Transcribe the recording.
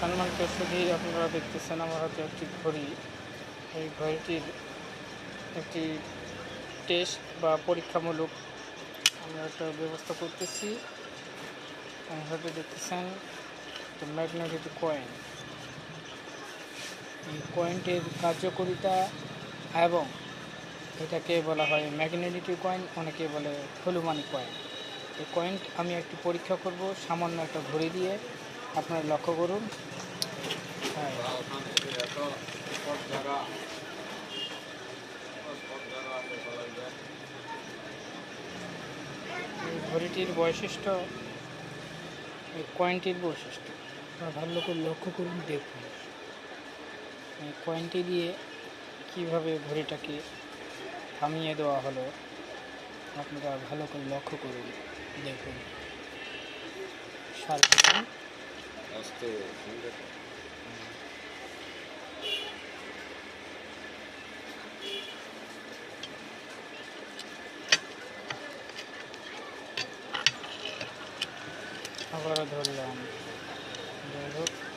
সম্মানিত সুধী আপনারা দেখতেছেন আমার হাতে একটি ঘড়ি। এই ঘড়িটির একটি টেস্ট বা পরীক্ষামূলক আমরা একটা ব্যবস্থা করতেছি। হাতে দেখতেছেন ম্যাগনেটিক কয়েন এই কয়েনটির কার্যকরিতা এবং এটাকে বলা হয় ম্যাগনেটিক কয়েন অনেকে বলে হলুমানি কয়েন এই কয়েন আমি একটি পরীক্ষা করব, সামান্য একটা ঘড়ি দিয়ে। আপনারা লক্ষ্য করুন। হ্যাঁ। ঘড়িটির বৈশিষ্ট্য, এই কয়েনটির বৈশিষ্ট্য। আপনারা ভালো করে লক্ষ্য করুন, দেখুন। এই কয়েনটি দিয়ে কীভাবে ঘড়িটাকে থামিয়ে দেওয়া হলো, আপনারা ভালো করে লক্ষ্য করুন দেখুন। সার করুন। আস্তে আবারও ধরলাম যাই হোক